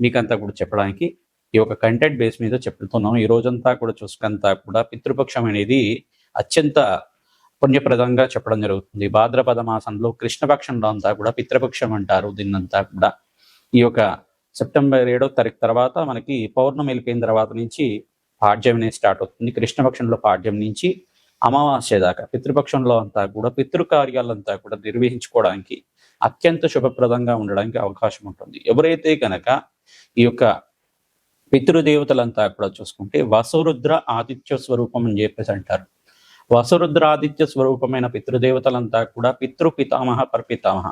మీకంతా కూడా చెప్పడానికి ఈ యొక్క కంటెంట్ బేస్ మీద చెప్తున్నాం. ఈ రోజంతా కూడా చూసుకంతా కూడా పితృపక్షం అనేది అత్యంత పుణ్యప్రదంగా చెప్పడం జరుగుతుంది. భాద్రపద మాసంలో కృష్ణపక్షంలో అంతా కూడా పితృపక్షం అంటారు దీన్నంతా కూడా. ఈ యొక్క సెప్టెంబర్ ఏడో తారీఖు తర్వాత మనకి పౌర్ణమి వెళ్ళిపోయిన తర్వాత నుంచి పాడ్యం అనేది స్టార్ట్ అవుతుంది. కృష్ణపక్షంలో పాడ్యం నుంచి అమావాస్య దాకా పితృపక్షంలో అంతా కూడా పితృకార్యాలంతా కూడా నిర్వహించుకోవడానికి అత్యంత శుభప్రదంగా ఉండడానికి అవకాశం ఉంటుంది. ఎవరైతే కనుక ఈ యొక్క పితృదేవతలంతా కూడా చూసుకుంటే వసురుద్ర ఆదిత్య స్వరూపం అని చెప్పేసి అంటారు. వసురుద్ర ఆదిత్య స్వరూపమైన పితృదేవతలంతా కూడా పితృ పితామహ పరపితామహ.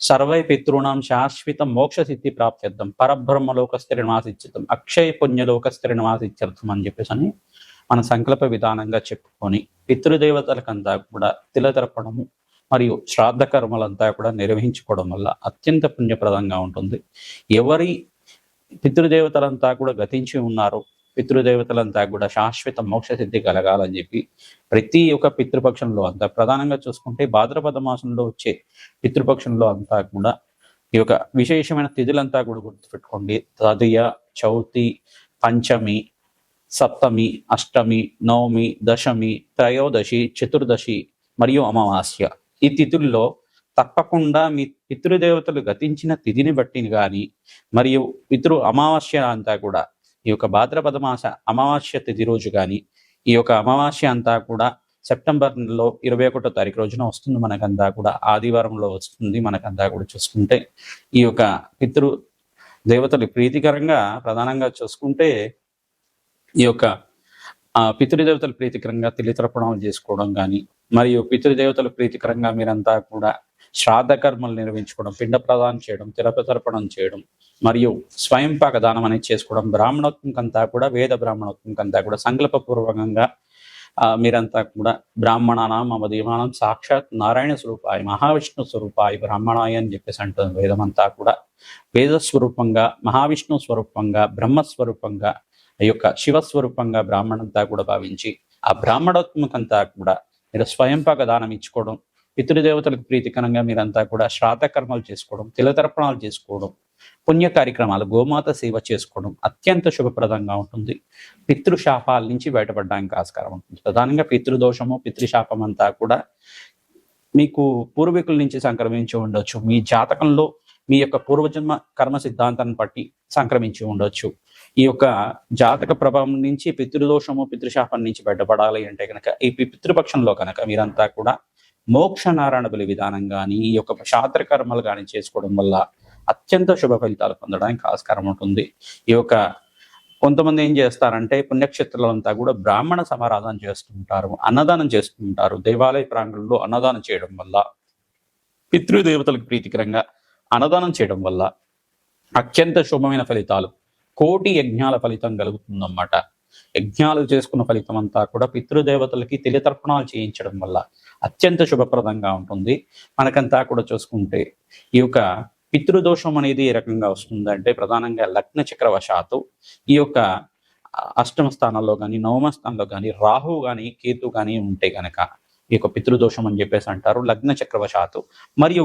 సర్వై పితృణాం శాశ్వత మోక్ష సిద్ధి ప్రాప్త్యర్థం పరబ్రహ్మలోక స్థిరనివాసిత్యర్థం అక్షయ పుణ్యలోక స్థిరనివాసిత్యర్థం అని చెప్పేసి అని మన సంకల్ప విధానంగా చెప్పుకొని పితృదేవతలకంతా కూడా తిలతరపడము మరియు శ్రాద్ధ కర్మలంతా కూడా నిర్వహించుకోవడం వల్ల అత్యంత పుణ్యప్రదంగా ఉంటుంది. ఎవరి పితృదేవతలంతా కూడా గతించి ఉన్నారు. పితృదేవతలంతా కూడా శాశ్వత మోక్ష సిద్ధి కలగాలని చెప్పి ప్రతి ఒక్క పితృపక్షంలో అంతా ప్రధానంగా చూసుకుంటే భాద్రపద మాసంలో వచ్చే పితృపక్షంలో అంతా కూడా ఈ యొక్క విశేషమైన తిథులంతా కూడా గుర్తుపెట్టుకోండి. తదియ చౌతి పంచమి సప్తమి అష్టమి నవమి దశమి త్రయోదశి చతుర్దశి మరియు అమావాస్య. ఈ తిథుల్లో తప్పకుండా మీ పితృదేవతలు గతించిన తిథిని బట్టి కానీ మరియు పితృ అమావాస్య అంతా కూడా ఈ యొక్క భాద్రపద మాస అమావాస్య తిథి రోజు కానీ ఈ యొక్క అమావాస్య అంతా కూడా సెప్టెంబర్ నెలలో ఇరవై ఒకటో తారీఖు రోజున వస్తుంది మనకంతా కూడా ఆదివారంలో వస్తుంది మనకంతా కూడా చూసుకుంటే ఈ యొక్క పితృ దేవతలు ప్రీతికరంగా ప్రధానంగా చూసుకుంటే ఈ యొక్క పితృదేవతలు ప్రీతికరంగా తెలితర్పణం చేసుకోవడం కానీ మరియు పితృదేవతలు ప్రీతికరంగా మీరంతా కూడా శ్రాద్ధ కర్మలు నిర్వహించుకోవడం పిండ ప్రదానం చేయడం తిరపతర్పణం చేయడం మరియు స్వయం పాక దానం అనేది చేసుకోవడం బ్రాహ్మణోత్వం కంతా కూడా వేద బ్రాహ్మణోత్వం కంతా కూడా సంకల్పపూర్వకంగా ఆ, మీరంతా కూడా బ్రాహ్మణానం మమ దీమానం సాక్షాత్ నారాయణ స్వరూపాయ మహావిష్ణు స్వరూపాయ బ్రాహ్మణాయ అని చెప్పేసి అంటుంది వేదమంతా కూడా. వేద స్వరూపంగా మహావిష్ణు స్వరూపంగా బ్రహ్మ స్వరూపంగా ఈ యొక్క శివస్వరూపంగా బ్రాహ్మణంతా కూడా భావించి ఆ బ్రాహ్మణోత్మకంతా కూడా మీరు స్వయంపాక దానం ఇచ్చుకోవడం పితృదేవతలకు ప్రీతికరంగా మీరంతా కూడా శ్రాతకర్మలు చేసుకోవడం తిలతర్పణాలు చేసుకోవడం పుణ్య కార్యక్రమాలు గోమాత సేవ చేసుకోవడం అత్యంత శుభప్రదంగా ఉంటుంది. పితృశాపాల నుంచి బయటపడడానికి ఆస్కారం ఉంటుంది. ప్రధానంగా పితృదోషము పితృశాపం అంతా కూడా మీకు పూర్వీకుల నుంచి సంక్రమించి ఉండొచ్చు. మీ జాతకంలో మీ యొక్క పూర్వజన్మ కర్మ సిద్ధాంతాన్ని బట్టి సంక్రమించి ఉండొచ్చు. ఈ యొక్క జాతక ప్రభావం నుంచి పితృదోషము పితృశాపం నుంచి బయటపడాలి అంటే కనుక ఈ పితృపక్షంలో కనుక మీరంతా కూడా మోక్ష నారాయణ బలి విధానం కానీ ఈ యొక్క శాస్త్రకర్మలు కానీ చేసుకోవడం వల్ల అత్యంత శుభ ఫలితాలు పొందడానికి ఆస్కారం ఉంటుంది. ఈ యొక్క కొంతమంది ఏం చేస్తారంటే పుణ్యక్షేత్రాలంతా కూడా బ్రాహ్మణ సమారాధన చేస్తుంటారు అన్నదానం చేస్తుంటారు. దేవాలయ ప్రాంగణంలో అన్నదానం చేయడం వల్ల పితృదేవతలకు ప్రీతికరంగా అన్నదానం చేయడం వల్ల అత్యంత శుభమైన ఫలితాలు కోటి యజ్ఞాల ఫలితం కలుగుతుందన్నమాట. యజ్ఞాలు చేసుకున్న ఫలితం అంతా కూడా పితృదేవతలకి తెలియతర్పణాలు చేయించడం వల్ల అత్యంత శుభప్రదంగా ఉంటుంది. మనకంతా కూడా చూసుకుంటే ఈ యొక్క పితృదోషం అనేది ఏ రకంగా వస్తుందంటే ప్రధానంగా లగ్న చక్రవశాత్తు ఈ యొక్క అష్టమ స్థానంలో కానీ నవమ స్థానంలో కానీ రాహు కానీ కేతు కానీ ఉంటే గనక ఈ యొక్క పితృదోషం అని చెప్పేసి అంటారు లగ్న చక్రవశాత్తు మరియు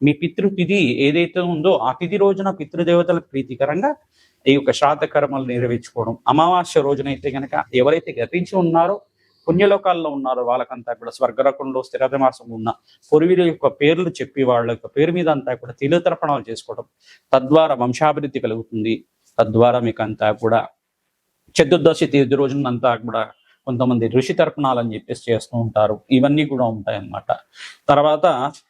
మీ పితృతిథి ఏదైతే ఉందో ఆ తిథి రోజున పితృదేవతల ప్రీతికరంగా ఈ యొక్క శ్రాద్ధ కర్మలు నెరవేర్చుకోవడం. అమావాస్య రోజునైతే కనుక ఎవరైతే గతించి ఉన్నారో పుణ్యలోకాల్లో ఉన్నారో వాళ్ళకంతా కూడా స్వర్గరకంలో స్థిరమాసం ఉన్న పూర్వీల యొక్క పేర్లు చెప్పి వాళ్ళ యొక్క పేరు మీద అంతా కూడా తిలుతర్పణాలు చేసుకోవడం తద్వారా వంశాభివృద్ధి కలుగుతుంది. తద్వారా మీకు అంతా కూడా చతుర్దశి తీర్థి రోజునంతా కూడా కొంతమంది ఋషి తర్పణాలు అని చెప్పేసి చేస్తూ ఉంటారు. ఇవన్నీ కూడా ఉంటాయన్నమాట. తర్వాత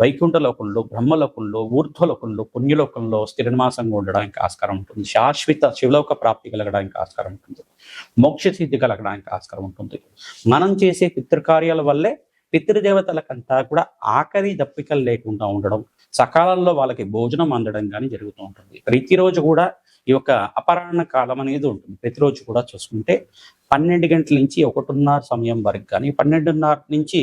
వైకుంఠలోకంలో బ్రహ్మలోకంలో ఊర్ధ్వలోకంలో పుణ్యలోకంలో స్థిరనివాసంగా ఉండడానికి ఆస్కారం ఉంటుంది. శాశ్వత శివలోక ప్రాప్తి కలగడానికి ఆస్కారం ఉంటుంది. మోక్ష సిద్ధి కలగడానికి ఆస్కారం ఉంటుంది. మనం చేసే పితృకార్యాల వల్లే పితృదేవతలకంతా కూడా ఆఖరి దప్పికలు లేకుండా ఉండడం సకాలంలో వాళ్ళకి భోజనం అందడం కానీ జరుగుతూ ఉంటుంది. ప్రతిరోజు కూడా ఈ యొక్క అపరాహ్న కాలం అనేది ఉంటుంది. ప్రతిరోజు కూడా చూసుకుంటే పన్నెండు గంటల నుంచి ఒకటిన్నర సమయం వరకు కానీ పన్నెండున్నర నుంచి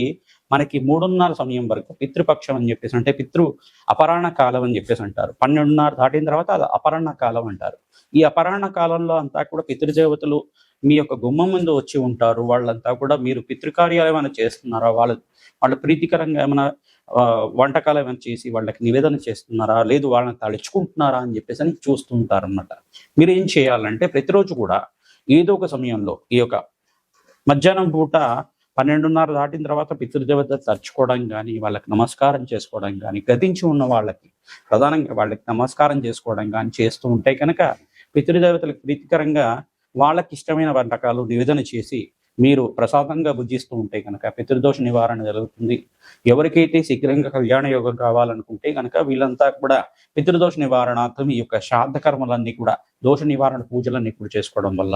మనకి మూడున్నర సమయం వరకు పితృపక్షం అని చెప్పేసి అంటే పితృ అపరాహ్న కాలం అని చెప్పేసి అంటారు. పన్నెండున్నర దాటిన తర్వాత అది అపరాహ్న కాలం అంటారు. ఈ అపరాహ్న కాలంలో అంతా కూడా పితృదేవతలు మీ యొక్క గుమ్మం ముందు వచ్చి ఉంటారు. వాళ్ళంతా కూడా మీరు పితృకార్యాలు ఏమైనా చేస్తున్నారా? వాళ్ళ వాళ్ళ ప్రీతికరంగా ఏమైనా వంటకాలు ఏమైనా చేసి వాళ్ళకి నివేదన చేస్తున్నారా? లేదు వాళ్ళని తలుచుకుంటున్నారా అని చెప్పేసి అని చూస్తూ మీరు ఏం చేయాలంటే ప్రతిరోజు కూడా ఏదో ఒక సమయంలో ఈ యొక్క మధ్యాహ్నం పూట పన్నెండున్నర దాటిన తర్వాత పితృదేవత తలుచుకోవడం కానీ వాళ్ళకి నమస్కారం చేసుకోవడం కానీ గతించి ఉన్న వాళ్ళకి ప్రధానంగా వాళ్ళకి నమస్కారం చేసుకోవడం కానీ చేస్తూ ఉంటే కనుక పితృదేవతలకు ప్రీతికరంగా వాళ్ళకి ఇష్టమైన వంటకాలు నివేదన చేసి మీరు ప్రసాదంగా భుజిస్తూ ఉంటే కనుక పితృదోష నివారణ జరుగుతుంది. ఎవరికైతే శీఘ్రంగా కళ్యాణ యోగం కావాలనుకుంటే కనుక వీళ్ళంతా కూడా పితృదోష నివారణార్థం ఈ యొక్క శ్రాద్ధ కర్మలన్నీ కూడా దోష నివారణ పూజలన్నీ కూడా చేసుకోవడం వల్ల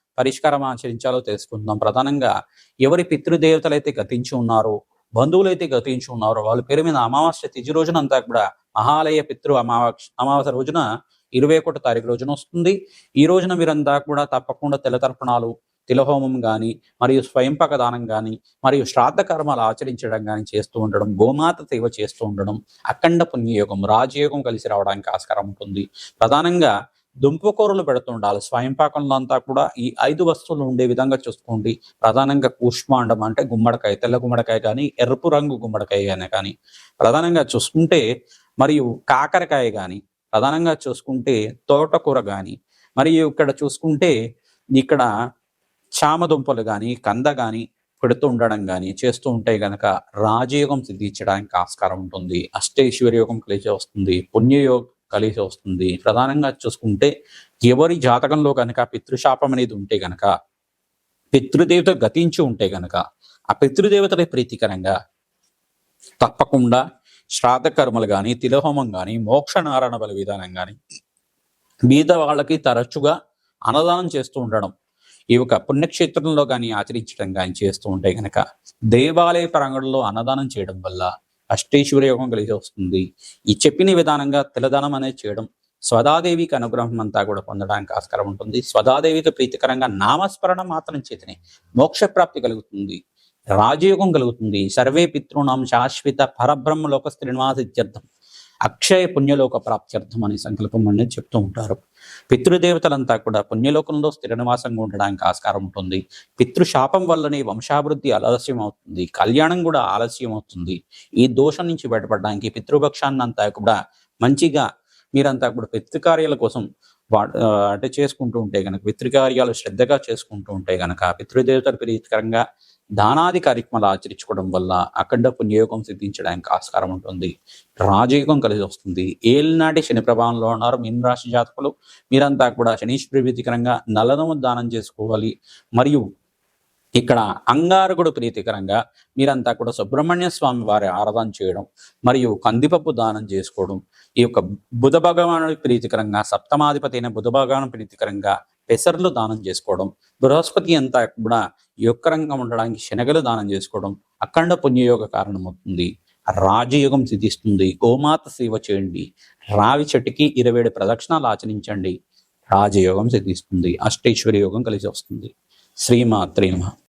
పరిష్కారం ఆచరించాలో తెలుసుకుందాం. ప్రధానంగా ఎవరి పితృదేవతలైతే గతించి ఉన్నారో బంధువులైతే గతించి ఉన్నారో వాళ్ళ పేరు మీద అమావాస్య తిథి రోజున అంతా కూడా మహాలయ పితృ అమావాస్య అమావాస్య రోజున ఇరవై ఒకటో తారీఖు రోజున వస్తుంది. ఈ రోజున మీరంతా కూడా తప్పకుండా తెల్లతర్పణాలు తిలహోమం కానీ మరియు స్వయంపక దానం కానీ మరియు శ్రాద్ధ కర్మాలు ఆచరించడం కానీ చేస్తూ ఉండడం గోమాత సేవ చేస్తూ ఉండడం అఖండ పుణ్యయోగం రాజయోగం కలిసి రావడానికి ఆస్కారం ఉంటుంది. ప్రధానంగా దుంపకూరలు పెడుతుండాలి స్వయం పాకంలో అంతా కూడా ఈ ఐదు వస్తువులు ఉండే విధంగా చూసుకోండి. ప్రధానంగా కూష్మాండం అంటే గుమ్మడికాయ తెల్ల గుమ్మడికాయ కానీ ఎరుపు రంగు గుమ్మడికాయ కానీ కానీ. ప్రధానంగా చూసుకుంటే మరియు కాకరకాయ కానీ ప్రధానంగా చూసుకుంటే తోటకూర కానీ మరియు ఇక్కడ చూసుకుంటే ఇక్కడ చామదుంపలు కానీ కంద కానీ పెడుతూ ఉండడం కానీ చేస్తూ ఉంటే గనక రాజయోగం సిద్ధించడానికి ఆస్కారం ఉంటుంది. అష్టేశ్వరయోగం కలిసి వస్తుంది. పుణ్యయోగం కలిసి వస్తుంది. ప్రధానంగా చూసుకుంటే ఎవరి జాతకంలో కనుక పితృశాపం అనేది ఉంటే గనక పితృదేవత గతించి ఉంటే గనక ఆ పితృదేవతల ప్రీతికరంగా తప్పకుండా శ్రాద్ధ కర్మలు కానీ తిలహోమం కానీ మోక్ష నారాయణ బల విధానం కానీ మిగతా వాళ్ళకి తరచుగా అన్నదానం చేస్తూ ఉండడం ఈ యొక్క పుణ్యక్షేత్రంలో కానీ ఆచరించడం కానీ చేస్తూ ఉంటే గనక దేవాలయ ప్రాంగణంలో అన్నదానం చేయడం వల్ల అష్టేశ్వర యోగం కలిసి వస్తుంది. ఈ చెప్పిన విధానంగా తిలదానం అనేది చేయడం స్వదాదేవికి అనుగ్రహం అంతా కూడా పొందడానికి ఆస్కారం ఉంటుంది. స్వదాదేవికి ప్రీతికరంగా నామస్మరణ మాత్రం చేతనే మోక్ష ప్రాప్తి కలుగుతుంది. రాజయోగం కలుగుతుంది. సర్వే పితృణం శాశ్వత పరబ్రహ్మ లోక శ్రీనివాసిత్యర్థం అక్షయ పుణ్యలోక ప్రాప్త్యర్థం అనే సంకల్పం అనేది చెప్తూ ఉంటారు. పితృదేవతలంతా కూడా పుణ్యలోకంలో స్థిర నివాసంగా ఉండడానికి ఆస్కారం ఉంటుంది. పితృశాపం వల్లనే వంశాభివృద్ధి ఆలస్యం అవుతుంది. కళ్యాణం కూడా ఆలస్యం అవుతుంది. ఈ దోషం నుంచి బయటపడడానికి పితృపక్షాన్నంతా కూడా మంచిగా మీరంతా కూడా పితృకార్యాల కోసం వా అంటే చేసుకుంటూ ఉంటే గనక పితృకార్యాలు శ్రద్ధగా చేసుకుంటూ ఉంటే గనక పితృదేవతల ప్రీతికరంగా దానాది కార్యక్రమాలు ఆచరించుకోవడం వల్ల అఖండ పుణ్యయోగం సిద్ధించడానికి ఆస్కారం ఉంటుంది. రాజయోగం కలిసి వస్తుంది. ఏలినాటి శని ప్రభావంలో ఉన్నారు మీనరాశి జాతకులు. మీరంతా కూడా శనీశ్వరి ప్రీతికరంగా నలనము దానం చేసుకోవాలి. మరియు ఇక్కడ అంగారకుడు ప్రీతికరంగా మీరంతా కూడా సుబ్రహ్మణ్య స్వామి వారి ఆరాధన చేయడం మరియు కందిపప్పు దానం చేసుకోవడం ఈ యొక్క బుధ భగవానుడి ప్రీతికరంగా సప్తమాధిపతి అయిన బుధ భగవాను ప్రీతికరంగా పెసర్లు దానం చేసుకోవడం బృహస్పతి అంతా కూడా యొక్కరంగా ఉండడానికి శనగలు దానం చేసుకోవడం అఖండ పుణ్యయోగ కారణమవుతుంది. రాజయోగం సిద్ధిస్తుంది. గోమాత సేవ చేయండి. రావి చెట్టుకి ఇరవై ఏడు ప్రదక్షిణాలు ఆచరించండి. రాజయోగం సిద్ధిస్తుంది. అష్టైశ్వర్య యోగం కలిసి వస్తుంది. శ్రీమాత్రే నమః.